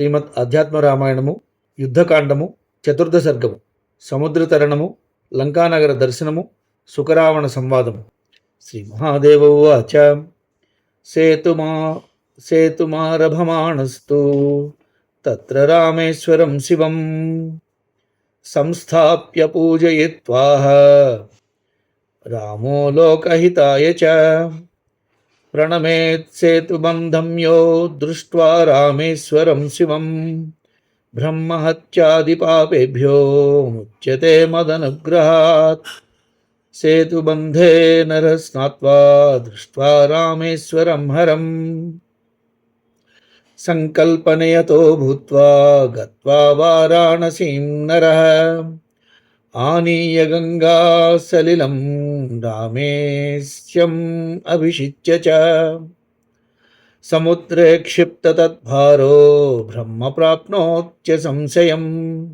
శ్రీమద్ అధ్యాత్మ రామాయణము యుద్ధకాండము చతుర్థ సర్గము సముద్ర తరణము లంకానగర దర్శనము సుఖరావణ సంవాదము. శ్రీ మహాదేవ ఉచ సేతుమా సేతుమారభమాణస్తు తత్ర రామేశ్వరం శివం. సంస్థాప్య పూజయిత్వాహ. రామో లోకహితాయ చ. प्रणमेत् सेतुबं धम्यो दृष्ट्वा रामेश्वरं शिवं। ब्रह्महत्यादिपापेभ्यो मुच्यते मदनुग्रहात्। सेतुबन्धे नरः स्नात्वा दृष्ट्वा रामेश्वरं हरम्। सङ्कल्पनयतो भूत्वा गत्वा वाराणसीं नरः। आनीय गङ्गासलिलं रामेश्यम् अभिषिच्य च। समुद्रे क्षिप्ततद्भारो ब्रह्म प्राप्नोत्य संशयम्।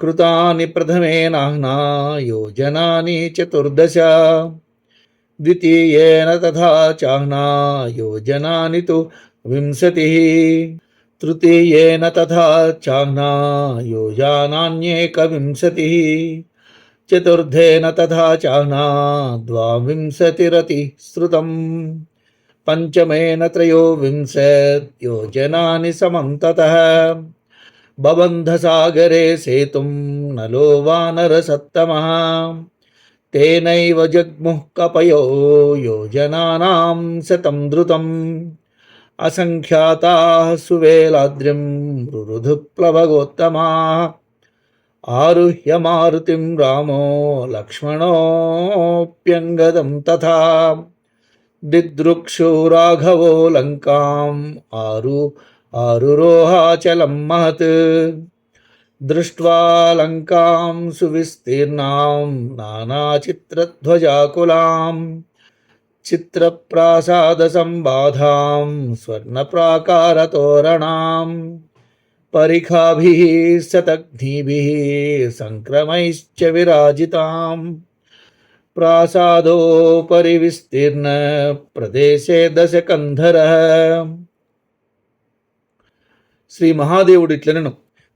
कृतानि प्रथमेनाह्ना योजनानि चतुर्दश। द्वितीयेन तथा चाह्ना योजनानि तु विंशतिः। तृतीयेन तथा चाह्नायो यानान्येकविंशतिः चतुर्थेन तथा चाह्ना द्वाविंशतिरतिः श्रुतं पञ्चमेन त्रयोविंशत्यो जनानि समन्ततः बबन्धसागरे सेतुं नलो वानरसत्तमः तेनैव जग्मुः कपयो योजनानां शतं द्रुतम्। असङ्ख्याताः सुवेलाद्रिं रुरुधुप्लवगोत्तमाः आरुह्य मारुतिं रामो लक्ष्मणोऽप्यङ्गदं तथा दिदृक्षो राघवो लङ्काम् आरु आरुरोहाचलं महत् दृष्ट्वा लङ्कां सुविस्तीर्णां नानाचित्रध्वजाकुलाम् चित्रप्रासादसम्बाधां स्वर्णप्राकारतोरणां परिखाभिः शतघ्निभिः सङ्क्रमैश्च विराजिताम् ప్రాసాదోపరి విస్తీర్ణ ప్రదేశే దశకంధర శ్రీ మహాదేవుడు ఇట్లనను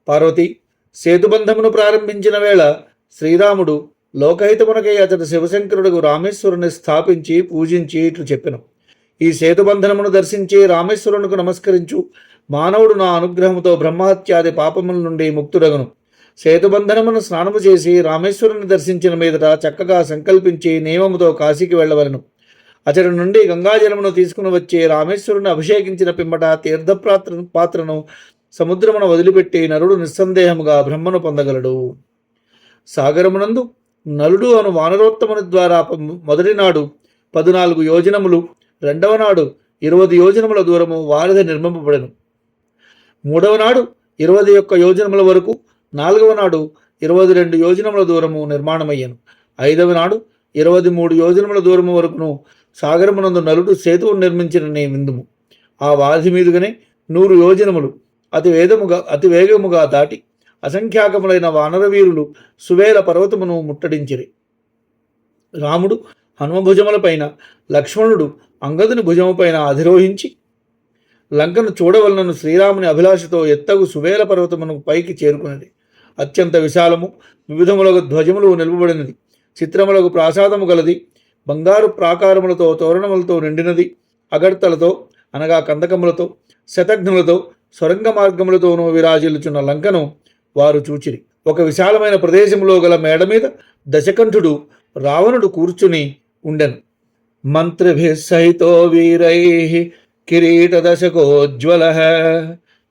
పార్వతి సేతుబంధమును ప్రారంభించిన వేళ శ్రీరాముడు లోకహితమునకై అతడు శివశంకరుడు రామేశ్వరుని స్థాపించి పూజించి ఇట్లు చెప్పిన. ఈ సేతుబంధనమును దర్శించి రామేశ్వరునికి నమస్కరించు. మానవుడు నా అనుగ్రహముతో బ్రహ్మహత్యాది పాపముల నుండి ముక్తుడగను. సేతుబంధనమును స్నానము చేసి రామేశ్వరుని దర్శించిన మీదట చక్కగా సంకల్పించి నియమముతో కాశీకి వెళ్ళవలను. అతడి నుండి గంగాజలమును తీసుకుని వచ్చి రామేశ్వరుని అభిషేకించిన పిమ్మట తీర్థపాత్ర పాత్రను సముద్రమును వదిలిపెట్టి నరుడు నిస్సందేహముగా బ్రహ్మను పొందగలడు. సాగరమునందు నలుడు అను వానరోత్తముని ద్వారా మొదటి నాడు పదునాలుగు యోజనములు రెండవ నాడు ఇరవై యోజనముల దూరము వారధి నిర్మింపబడెను. మూడవ నాడు ఇరవై యొక్క యోజనముల వరకు నాలుగవ నాడు ఇరవై రెండు యోజనముల దూరము నిర్మాణమయ్యను. ఐదవ నాడు ఇరవై మూడు యోజనముల దూరము వరకును సాగరమునందు నలుడు సేతువును నిర్మించిన నే విందుము. ఆ వాధి మీదుగానే నూరు యోజనములు అతి వేదముగా అతి వేగముగా దాటి అసంఖ్యాకములైన వానరవీరులు సువేల పర్వతమును ముట్టడించిరి. రాముడు హనుమభుజములపైన లక్ష్మణుడు అంగదుని భుజముపైన అధిరోహించి లంకను చూడవలనను శ్రీరాముని అభిలాషతో ఎత్తగు సువేల పర్వతమును పైకి చేరుకున్నది. అత్యంత విశాలము వివిధములకు ధ్వజములు నిలువబడినది. చిత్రములకు ప్రాసాదము గలది బంగారు ప్రాకారములతో తోరణములతో నిండినది. అగడ్తలతో అనగా కందకములతో శతఘ్నులతో సొరంగ మార్గములతోనూ విరాజిల్లుచున్న లంకను వారు చూచిరి. ఒక విశాలమైన ప్రదేశంలో గల మేడ మీద దశకంఠుడు రావణుడు కూర్చుని ఉండెను. మంత్రిభి సహితో వీరై కిరీట దశకోజ్వల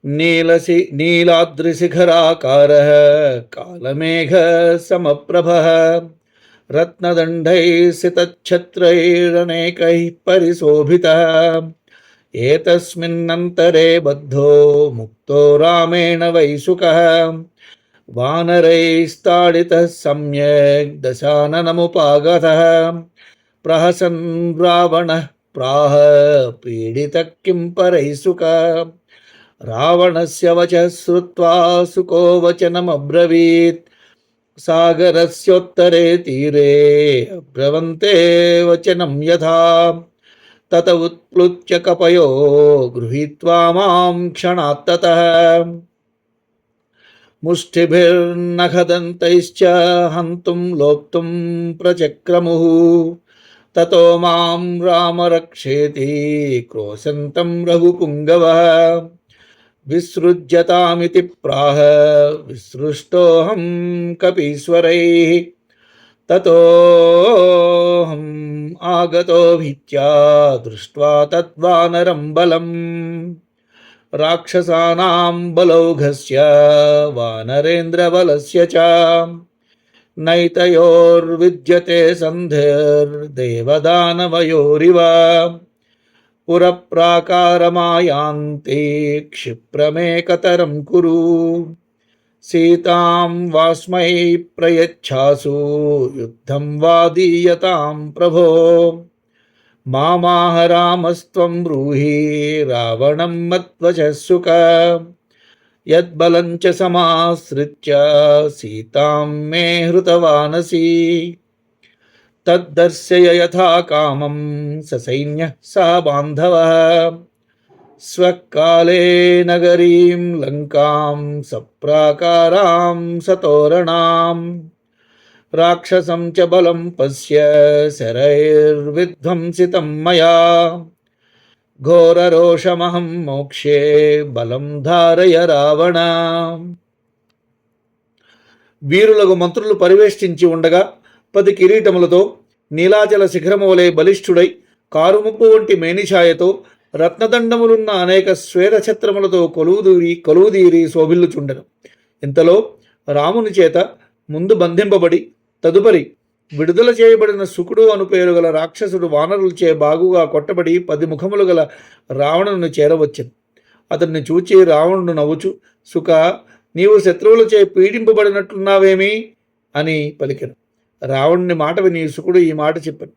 నీలసి నీలాద్రి శిఖరాకార కాలమేఘ సమప్రభ రత్నదండై సితఛత్రైరనేకై పరిశోభిత ఏతస్మిన్నంతరే బద్ధో ముక్తో రామేణ వైసుక वानरैस्ताडितः सम्यग् दशाननमुपागतः प्रहसन् रावणः प्राह पीडितः किं परैः सुख रावणस्य वचः श्रुत्वा सुको वचनमब्रवीत् सागरस्योत्तरे तीरे ब्रवन्ते वचनं यथा। तत उत्प्लुत्य कपयो गृहीत्वा माँ क्षणात्ततः। मुष्टिभिर्नखदन्तैश्च हन्तुं लोप्तुं प्रचक्रमुः। ततो माँ रक्षेति क्रोशन्तं रघुपुङ्गवः। विसृज्यतामिति प्राह विसृष्टोऽहं कपीश्वरैः। ततोऽहम् आगतो भीत्या दृष्ट्वा तद्वानरं बलम्। राक्षसानां बलौघस्य, वानरेन्द्रबलस्य च। नैतयोर्विद्यते सन्धिर्देवदानवयोरिव। पुरप्राकारमायान्ति क्षिप्रमेकतरं कुरु। सीतां वास्मै प्रयच्छासु, युद्धं वा दीयतां प्रभो। मामाह रामस्त्वं ब्रूहि रावणं मत्वचः सुख यद्बलं च समाश्रित्य सीतां मे हृतवानसि। तद्दर्शय यथा कामं ससैन्य स बान्धवः। स्वकाले नगरीं लङ्कां सप्राकारां सतोरणाम्। రాక్షసం చ బలం పశ్య శరైర్విధ్వంసితం మయా. ఘోరరోషమహం మోక్షే బలం ధారయ రావణ. వీరులకు మంత్రులు పరివేష్టించి ఉండగా పది కిరీటములతో నీలాచల శిఖరము వలె బలిష్ఠుడై కారుముప్పు వంటి మేనిఛాయతో రత్నదండములున్న అనేక శ్వేతఛత్రములతో కొలువుదూరి కొలువుదీరి శోభిల్లుచుండెను. ఇంతలో రాముని చేత ముందు బంధింపబడి తదుపరి విడుదల చేయబడిన శుకుడు అను పేరు గల రాక్షసుడు వానరులచే బాగుగా కొట్టబడి పది ముఖములు గల రావణుని చేరవచ్చింది అతన్ని చూచి రావణుడు నవ్వుచు సుఖ నీవు శత్రువులచే పీడింపబడినట్లున్నావేమి అని పలికెను. రావణుని మాట విని శుకుడు ఈ మాట చెప్పాను.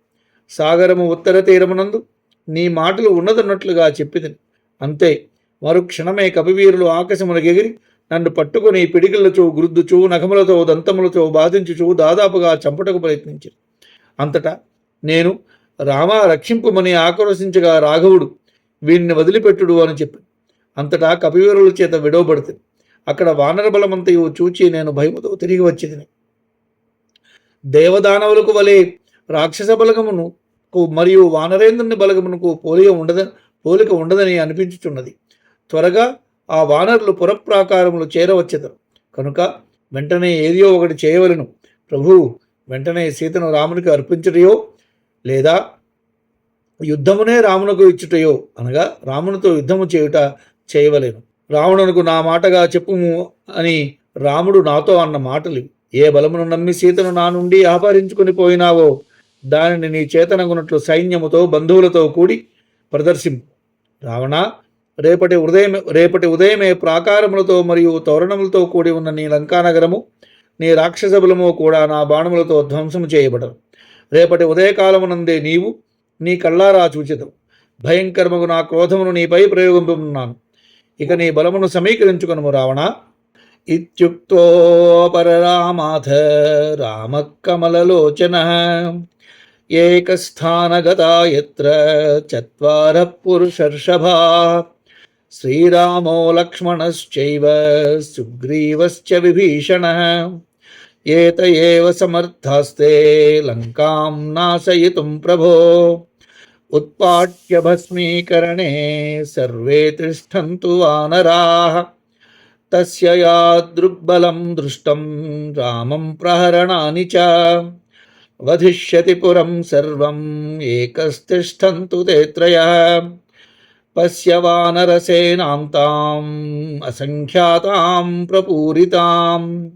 సాగరము ఉత్తర తీరమునందు నీ మాటలు ఉన్నదన్నట్లుగా చెప్పింది అంతే మరుక్షణమే కపివీరులు ఆకాశమునకెగిరి నన్ను పట్టుకుని పిడికిళ్ళచూ గురుద్దుచూ నఖములతో దంతములతో బాధించుచో దాదాపుగా చంపుటకు ప్రయత్నించారు. అంతటా నేను రామా రక్షింపుమని ఆక్రోశించగా రాఘవుడు వీడిని వదిలిపెట్టుడు అని చెప్పాను. అంతటా కపివీరుల చేత విడవబడుతుంది అక్కడ వానర బలమంతయు చూచి నేను భయముతో తిరిగి వచ్చేదిని దేవదానవులకు వలె రాక్షస బలగమును మరియు వానరేంద్రుని బలగమునకు పోలిక ఉండదని పోలిక ఉండదని అనిపించుచున్నది. త్వరగా ఆ వానరులు పురప్రాకారములు చేరవచ్చెదరు. కనుక వెంటనే ఏదియో ఒకటి చేయవలను. ప్రభు వెంటనే సీతను రామునికి అర్పించుటయో లేదా యుద్ధమునే రామునకు ఇచ్చుటయో అనగా రామునితో యుద్ధము చేయుట చేయవలేను. రావణునకు నా మాటగా చెప్పుము అని రాముడు నాతో అన్న మాటలు ఏ బలమును నమ్మి సీతను నా నుండి అపహరించుకుని పోయినావో దానిని నీ చేతనగునట్లు సైన్యముతో బంధువులతో కూడి ప్రదర్శింపు. రావణ రేపటి ఉదయం రేపటి ఉదయమే ప్రాకారములతో మరియు తోరణములతో కూడి ఉన్న నీ లంకానగరము నీ రాక్షస బలము కూడా నా బాణములతో ధ్వంసము చేయబడరు రేపటి ఉదయకాలమునందే నీవు నీ కళ్ళారా చూచితం భయంకరముగు నా క్రోధమును నీపై ప్రయోగింపున్నాను ఇక నీ బలమును సమీకరించుకును రావణ. ఇత్యుక్తో పరరామాథ రామ కమలలోచన ఎత్ర చత్వార పురుషర్షభా. श्रीरामो लक्ष्मणश्चैव सुग्रीवश्च विभीषणः। ये त एव समर्थास्ते लङ्कां नाशयितुं प्रभो। उत्पाट्य भस्मीकरणे सर्वे तिष्ठन्तु वानराः। तस्य यादृग्बलं दृष्टं रामं प्रहरणानि च। वधिष्यति पुरं सर्वम् एकस्तिष्ठन्तु ते त्रयः। पश्य वानरसेनां ताम् असङ्ख्यातां प्रपूरिताम्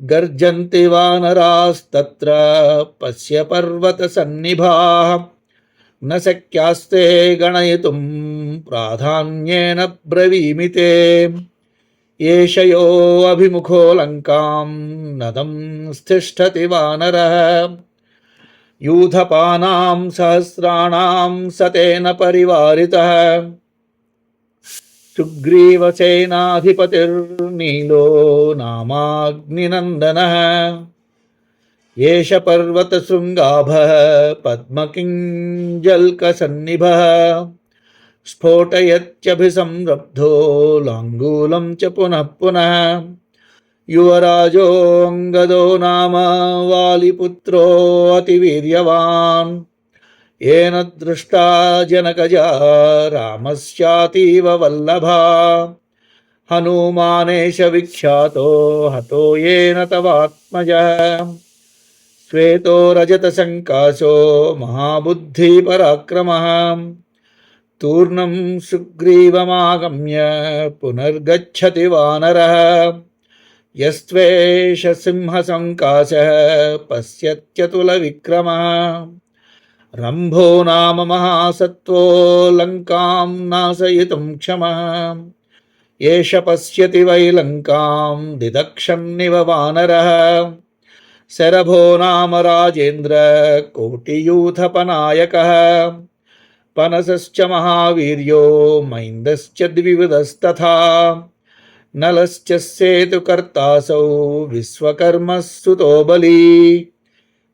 गर्जन्ति वानरास्तत्र पश्य पर्वतसन्निभाः न शक्यास्ते गणयितुं प्राधान्येन ब्रवीमिते। एषयोऽभिमुखो लङ्कां नदं स्तिष्ठति वानरः। यूथपानां सहस्राणां सतेन परिवारितः। सुग्रीवसेनाधिपतिर्नीलो नामाग्निनन्दनः। एष पर्वतशृङ्गाभः पद्मकिञ्जल्कसन्निभः। स्फोटयत्यभिसंरब्धो लाङ्गूलं च पुनः पुनः। युवराजोऽङ्गदो नाम वालिपुत्रोऽतिवीर्यवान् येन दृष्टा जनकजा रामस्यातीव वल्लभा। हनुमानेश विख्यातो, हतो येन तवात्मजः। श्वेतो रजतसङ्काशो महाबुद्धिपराक्रमः तूर्णं सुग्रीवमागम्य पुनर्गच्छति वानरः। यस्त्वेष सिंहसङ्काशः पश्यत्यतुलविक्रमः। रम्भो नाम महासत्त्वो लङ्कां नाशयितुं क्षमः। एष पश्यति वै लङ्कां दिदक्षन्निव वानरः। शरभो नाम राजेन्द्र कोटियूथपनायकः। पनसश्च महावीर्यो मैन्दश्च द्विविधस्तथा। నలశ్చ సేతుకర్తాసౌ విశ్వకర్మస్సుతో బలి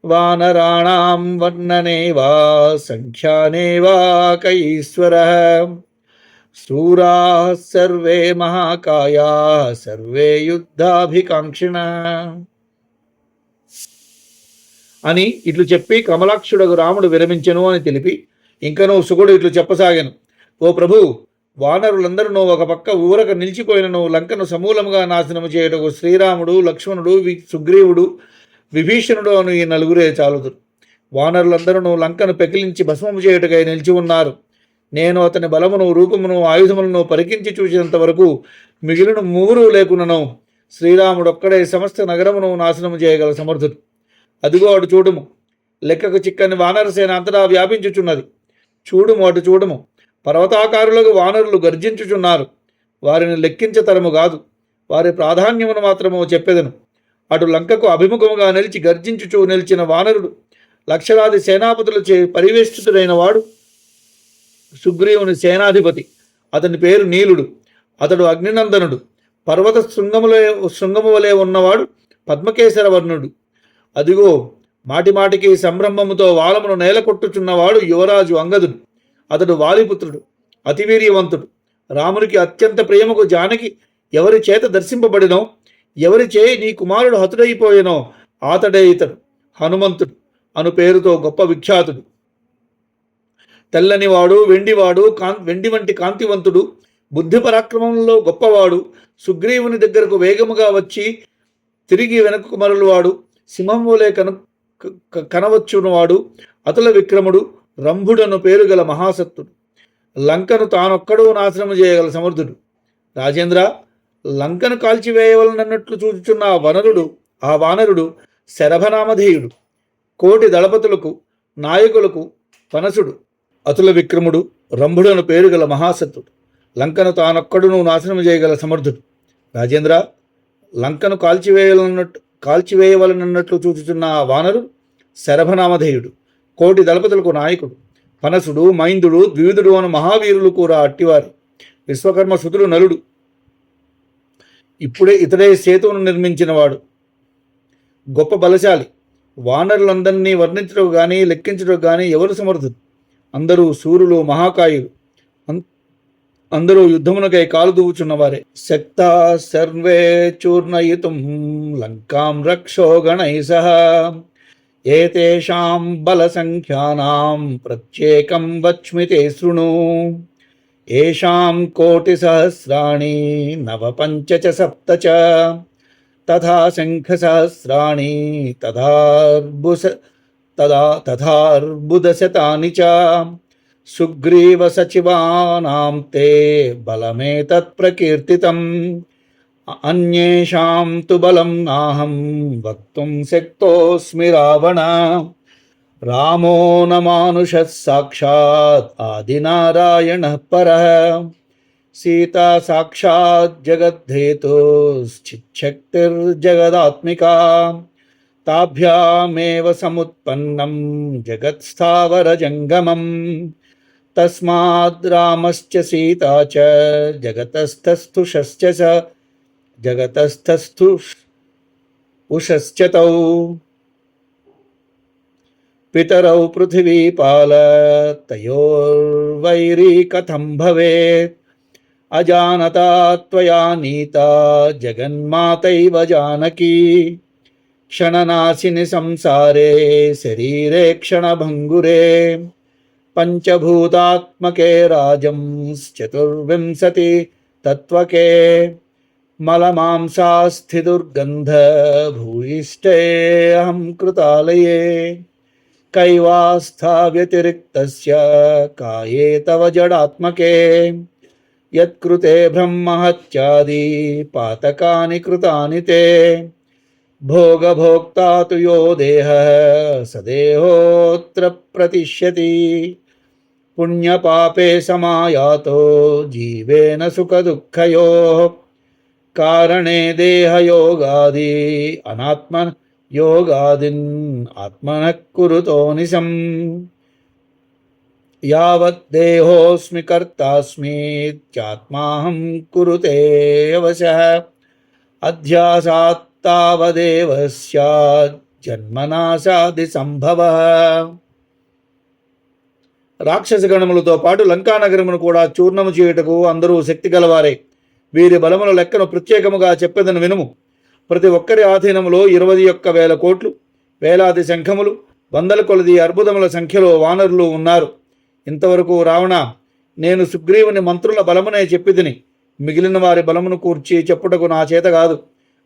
వానరాణాం వర్ణనే వా సంఖ్యానే వా కైశ్వర శూరా సర్వే మహాకాయా సర్వే యుద్ధాభికాంక్షిణ అని ఇట్లు చెప్పి కమలాక్షుడకు రాముడు విరమించను అని తెలిపి ఇంకనూ సుగుడు ఇట్లు చెప్పసాగాను. ఓ ప్రభు వానరులందరూ ఒక పక్క ఊరక నిలిచిపోయినను లంకను సమూలముగా నాశనము చేయుటకు శ్రీరాముడు లక్ష్మణుడు వి- సుగ్రీవుడు విభీషణుడు అను ఈ నలుగురే చాలుదురు. వానరులందరూ లంకను పెకిలించి భస్మము చేయుటకై నిలిచి ఉన్నారు. నేను అతని బలమును రూపమును ఆయుధములను పరికించి చూసినంత వరకు మిగిలిన మూరు లేకునను. శ్రీరాముడొక్కడే సమస్త నగరమును నాశనము చేయగల సమర్థుడు. అదిగో అటు చూడము. లెక్కకు చిక్కని వానరసేన అంతటా వ్యాపించుచున్నది. చూడుము అటు చూడము. పర్వతాకారులకు వానరులు గర్జించుచున్నారు. వారిని లెక్కించతరము కాదు. వారి ప్రాధాన్యమును మాత్రము చెప్పెదను. అటు లంకకు అభిముఖముగా నిలిచి గర్జించుచూ నిలిచిన వానరుడు లక్షలాది సేనాపతులచే పరివేష్టితుడైన వాడు సుగ్రీవుని సేనాధిపతి. అతని పేరు నీలుడు. అతడు అగ్నినందనుడు. పర్వత శృంగములే శృంగము వలె ఉన్నవాడు పద్మకేశర వర్ణుడు అదిగో మాటిమాటికి సంభ్రమముతో వాలమును నేలకొట్టుచున్నవాడు యువరాజు అంగదుడు. అతడు వాలిపుత్రుడు అతివీర్యవంతుడు. రామునికి అత్యంత ప్రేమకు జానకి ఎవరి చేత దర్శింపబడినో ఎవరి చే నీ కుమారుడు హతుడైపోయెనో ఆతడే ఇతడు హనుమంతుడు అను పేరుతో గొప్ప విఖ్యాతుడు. తెల్లనివాడు వెండివాడు కాం వెండి వంటి కాంతివంతుడు బుద్ధి పరాక్రమంలో గొప్పవాడు సుగ్రీవుని దగ్గరకు వేగముగా వచ్చి తిరిగి వెనక్కు మరలువాడు సింహం వలె కను క- కనవచ్చునవాడు అతుల విక్రముడు రంభుడను పేరు గల మహాసత్తుడు లంకను తానొక్కడూ నాశనం చేయగల సమర్థుడు. రాజేంద్ర లంకను కాల్చివేయవలనన్నట్లు చూచుచున్న ఆ వనరుడు ఆ వానరుడు శరభనామధేయుడు. కోటి దళపతులకు నాయకులకు పనసుడు. అతుల విక్రముడు రంభుడను పేరు గల మహాసత్తుడు లంకను తానొక్కడును నాశనం చేయగల సమర్థుడు. రాజేంద్ర లంకను కాల్చివేయాలన్నట్టు కాల్చివేయవలనన్నట్లు చూచుచున్న ఆ వానరు శరభనామధేయుడు. కోటి దళపతులకు నాయకుడు పనసుడు మైందుడు ద్విధుడు అను మహావీరులు కూడా అట్టివారు. విశ్వకర్మ సుతుడు నలుడు. ఇప్పుడే ఇతడే సేతువును నిర్మించినవాడు. గొప్ప బలశాలి. వానరులందరినీ వర్ణించడం కానీ లెక్కించడం కానీ ఎవరు సమర్థుడు అందరూ సూర్యులు మహాకాయులు. అందరూ యుద్ధమునకై కాలు దూవుచున్నవారే. శక్తా సర్వే చూర్ణయితుం లంకాం రక్షో సహా एतेषां बलसङ्ख्यानां प्रत्येकं वच्मि ते शृणु। येषां कोटिसहस्राणि नवपञ्च च सप्त च। तथा शङ्खसहस्राणि तथार्बुस तदा तथार्बुदशतानि च। सुग्रीवसचिवानां ते बलमेतत्प्रकीर्तितम् अन्येषां तु बलं नाहं वक्तुं शक्तोऽस्मि रावण। रामो न मानुषः साक्षात् आदिनारायणः परः। सीता साक्षात् जगद्धेतुश्चिच्छक्तिर्जगदात्मिका ताभ्यामेव समुत्पन्नं जगत्स्थावरजङ्गमम्। तस्माद् रामश्च सीता च, जगतस्थस्थुषश्च च जगतस्थस्थु उशश्च तौ पितरौ पृथिवीपाल तयोर्वैरी कथं भवेत्। अजानता त्वया नीता, जगन्मातैव जानकी। क्षणनाशिनि संसारे, शरीरे क्षणभङ्गुरे। पञ्चभूतात्मके राजंश्चतुर्विंशति तत्त्वके। मलमांसास्थिदुर्गन्धभूयिष्ठेऽहं कृतालये। कैवास्था व्यतिरिक्तस्य काये तव जडात्मके। यत्कृते ब्रह्महत्यादि पातकानि कृतानि ते। भोगभोक्ता तु यो देहः स देहोऽत्र प्रतिष्यति। पुण्यपापे समायातो जीवेन सुखदुःखयोः कारणे देहयोगादि अनात्म योगादिन् आत्मनः कुरुतो निशम् यावद्देहोऽस्मि कर्तास्मीत्यात्माहं कुरुते अवशः अध्यासात् तावदेव स्यात् జన్మనాశాది సంభవ రాక్షస గణములతో పాటు లంకానగరమును కూడా చూర్ణము చేయుటకు అందరూ శక్తి గలవారే వీరి బలముల లెక్కను ప్రత్యేకముగా చెప్పేదని వినుము. ప్రతి ఒక్కరి ఆధీనంలో ఇరవై ఒక్క వేల కోట్లు వేలాది శంఖములు వందల కొలది అర్బుదముల సంఖ్యలో వానరులు ఉన్నారు. ఇంతవరకు రావణ నేను సుగ్రీవుని మంత్రుల బలమునే చెప్పితిని. మిగిలిన వారి బలమును కూర్చి చెప్పుటకు నా చేత కాదు.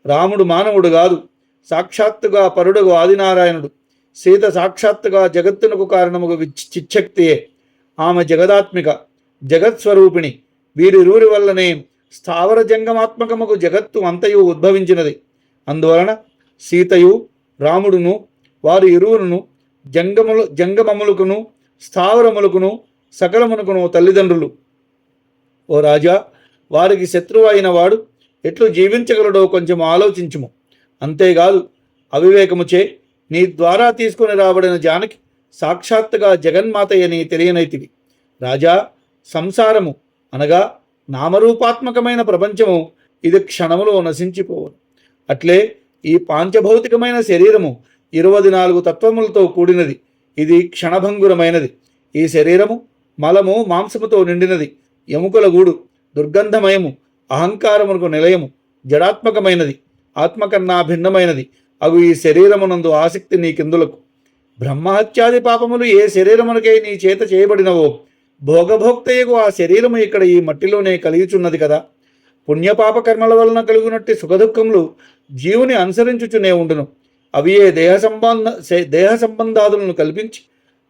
రాముడు మానవుడు కాదు. సాక్షాత్తుగా పరుడుగు ఆదినారాయణుడు. సీత సాక్షాత్తుగా జగత్తునకు కారణముగా చిచ్చక్తియే ఆమె జగదాత్మిక జగత్స్వరూపిణి. వీరిరూరి వల్లనే స్థావర జంగమాత్మకముకు జగత్తు అంతయు ఉద్భవించినది. అందువలన సీతయు రాముడును వారి ఇరువురును జంగములు జంగమములకును స్థావరములకును సకలమునకును తల్లిదండ్రులు. ఓ రాజా వారికి శత్రువు అయిన వాడు ఎట్లు జీవించగలడో కొంచెం ఆలోచించుము. అంతేకాదు అవివేకముచే నీ ద్వారా తీసుకుని రాబడిన జానకి సాక్షాత్తుగా జగన్మాతయ్యని తెలియనైతివి. రాజా సంసారము అనగా నామరూపాత్మకమైన ప్రపంచము ఇది క్షణములో నశించిపోవను. అట్లే ఈ పాంచభౌతికమైన శరీరము ఇరవై నాలుగు తత్వములతో కూడినది. ఇది క్షణభంగురమైనది. ఈ శరీరము మలము మాంసముతో నిండినది. ఎముకల గూడు దుర్గంధమయము అహంకారమునకు నిలయము జడాత్మకమైనది ఆత్మకన్నా భిన్నమైనది. అగు ఈ శరీరమునందు ఆసక్తి నీ కిందులకు. బ్రహ్మహత్యాది పాపములు ఏ శరీరమునకై నీ చేత చేయబడినవో భోగభోక్తయ్యకు ఆ శరీరము ఇక్కడ ఈ మట్టిలోనే కలిగిచున్నది కదా. పుణ్యపాప కర్మల వలన కలుగునట్టి సుఖదుఖములు జీవుని అనుసరించుచునే ఉండును. అవి ఏ దేహ సంబంధ దేహ సంబంధాదులను కల్పించి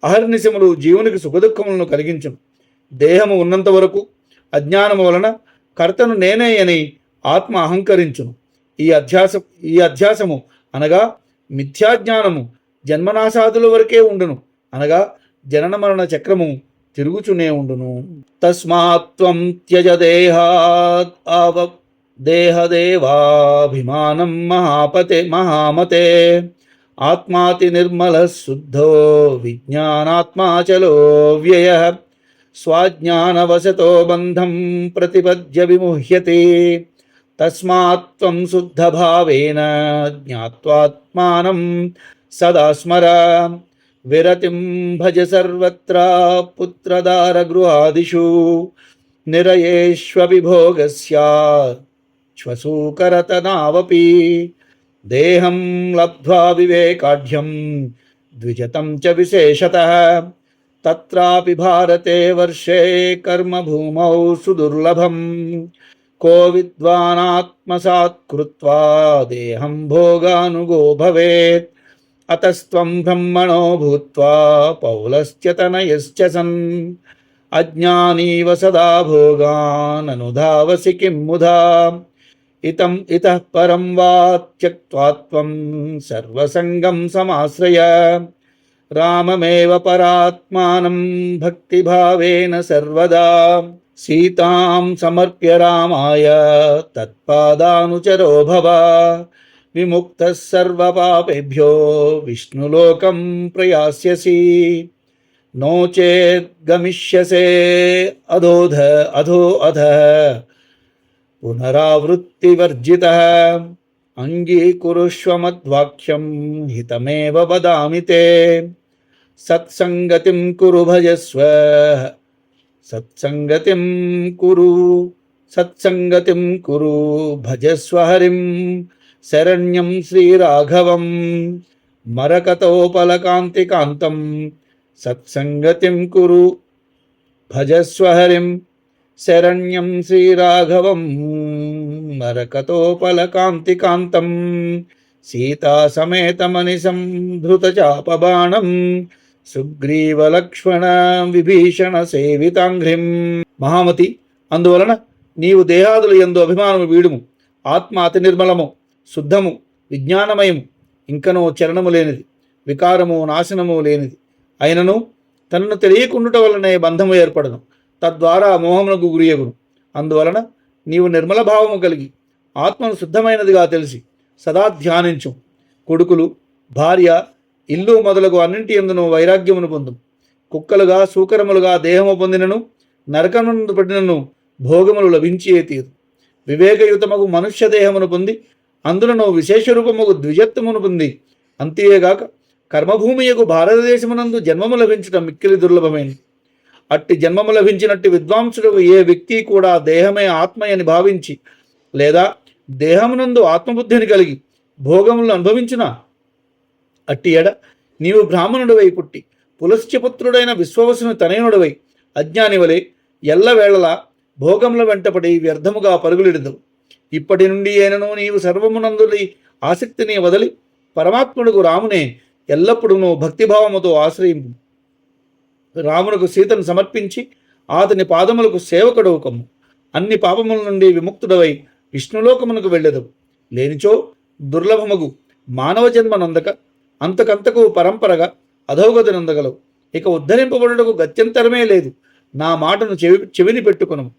అహర్నిశములు జీవునికి సుఖదుఖములను కలిగించును. దేహము ఉన్నంత వరకు అజ్ఞానము వలన కర్తను నేనే అని ఆత్మ అహంకరించును. ఈ అధ్యాస ఈ అధ్యాసము అనగా మిథ్యాజ్ఞానము జన్మనాశాదుల వరకే ఉండును. అనగా జనన మరణ చక్రము తిరుగుచునే ఉండును. తస్మాత్వం త్యజ దేహాద్ ఆవ దేహదేవాభిమానం మహాపతే మహామతే. ఆత్మాతి నిర్మల శుద్ధో విజ్ఞానాత్మాచలో వ్యయ. స్వాజ్ఞానవశతో బంధం ప్రతిపద్య విముహ్యతే. తస్మాత్వం త్వం శుద్ధభావేన జ్ఞాత్వాత్మానం సదా స్మర. विरतिं भज सर्वत्र पुत्रदारगृहादिषु। निरयेष्वभिभोगस्याश्वसूकरतनावपि देहं लब्ध्वा विवेकाढ्यं। द्विजतं च विशेषतः। तत्रापि भारते वर्षे कर्मभूमौ सुदुर्लभम्। को विद्वानात्मसात् कृत्वा देहं भोगानुगो भवेत्। అతస్త్వం బ్రహ్మణో భూత్వా పౌలశ్చతనయశ్చ సన్ అజ్ఞానీవ సదా భోగాననుధావసి కిం ముధా ఇతం ఇతః పరం వా త్యక్త్వా సర్వసంగం సమాశ్రయ రామమేవ పరాత్మానం భక్తిభావేన సర్వదా సీతాం సమర్ప్య రామాయ తత్పాదానుచరో భవ विमुक्त सर्वपापेभ्यो विष्णुलोकं प्रयास्यसि। नो चेत् गमिष्यसे अधोध, अधो अध। पुनरावृत्तिवर्जितः। अङ्गीकुरुष्व मद्वाक्यं हितमेव वदामि ते। सत्सङ्गतिं कुरु भजस्व। सत्सङ्गतिं कुरु सत्सङ्गतिं कुरु भजस्व हरिम्। శరణ్యం శ్రీరాఘవం. మరకతోపలకాంతికాంతం. సత్సంగతిం కురు. భజస్వహరిం. శరణ్యం శ్రీరాఘవం. మరకతోపలకాంతికాంతం. సీతాసమేతమనిశం ధృతచాపబాణం. సుగ్రీవలక్ష్మణ విభీషణ సేవితాంఘ్రిం. మహామతి అందువలన నీవు దేహాదులు ఎందు అభిమానము వీడుము. ఆత్మ అతి నిర్మలము. శుద్ధము విజ్ఞానమయము ఇంకనో చరణము లేనిది వికారము నాశనము లేనిది. అయినను తనను తెలియకుండుట వలనే బంధము ఏర్పడను. తద్వారా మోహమునకు గురియగును అందువలన నీవు నిర్మల భావము కలిగి ఆత్మను శుద్ధమైనదిగా తెలిసి సదా ధ్యానించు. కొడుకులు భార్య ఇల్లు మొదలగు అన్నింటి ఎందును వైరాగ్యమును పొందు కుక్కలుగా సూకరములుగా దేహము పొందినను నరకమునందు పడినను భోగములు లభించే తీరు. వివేకయుతమగు మనుష్య దేహమును పొంది అందులో విశేష రూపముగు ద్విజత్వమును పొంది అంతేగాక కర్మభూమియకు భారతదేశమునందు జన్మము లభించడం మిక్కిలి దుర్లభమైంది అట్టి జన్మము లభించినట్టు విద్వాంసుడు ఏ వ్యక్తి కూడా దేహమే ఆత్మయని భావించి లేదా దేహమునందు ఆత్మబుద్ధిని కలిగి భోగములను అనుభవించిన? అట్టి ఎడ నీవు బ్రాహ్మణుడివై పుట్టి పులశ్చపుత్రుడైన విశ్వవసుని తనయునుడివై అజ్ఞాని వలె ఎల్లవేళలా భోగముల వెంటపడి వ్యర్థముగా పరుగులిడదు ఇప్పటి నుండి అయినను నీవు సర్వమునందులి ఆసక్తిని వదిలి పరమాత్ముడుకు రామునే ఎల్లప్పుడూ భక్తిభావముతో ఆశ్రయింపు. రామునకు సీతను సమర్పించి అతని పాదములకు సేవకుడవుకమ్ము అన్ని పాపముల నుండి విముక్తుడవై విష్ణులోకమునకు వెళ్ళదు లేనిచో దుర్లభముగు మానవ జన్మ నందక అంతకంతకు పరంపరగా అధోగతి నొందగలవు. ఇక ఉద్ధరింపబడుటకు గత్యంతరమే లేదు. నా మాటను చెవి చెవిని పెట్టుకును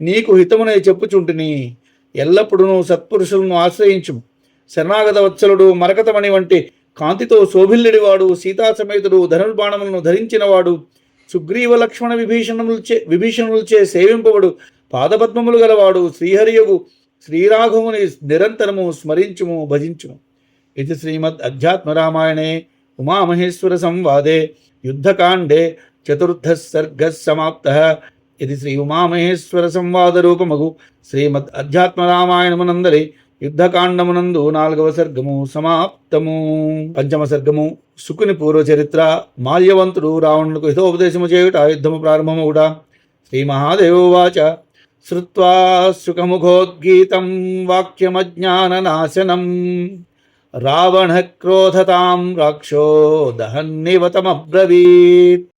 నీకు హితమునే చెప్పుచుంటిని. ఎల్లప్పుడూ సత్పురుషులను ఆశ్రయించుము. శరణాగత వత్సలుడు మరకతమణి వంటి కాంతితో శోభిల్లుడివాడు సీతాసమేతుడు ధనుర్బాణములను ధరించినవాడు సుగ్రీవ లక్ష్మణ విభీషణములచే విభీషణులచే సేవింపబడు పాదపద్మములు గలవాడు శ్రీహరియగు శ్రీరాఘవుని నిరంతరము స్మరించుము భజించుము. ఇది శ్రీమద్ అధ్యాత్మరామాయణే. ఉమామహేశ్వర సంవాదే. యుద్ధకాండే చతుర్థ సర్గ సమాప్త. ఇది శ్రీ ఉమామహేశ్వర సంవాద రూపమగు శ్రీమద్ అధ్యాత్మరామాయణమునందరి యుద్ధకాండమునందు నాలుగవ సర్గము సమాప్తము పంచమ సర్గము శుకుని పూర్వ చరిత్ర మాల్యవంతుడు రావణులకు హితోపదేశము చేయుట యుద్ధము ప్రారంభముడా శ్రీ మహాదేవోవాచ శ్రుత్వా సుఖముఖోద్గీతం వాక్యమజ్ఞాననాశనం। రావణ క్రోధతాం రాక్షో దహన్నివతమబ్రవీత్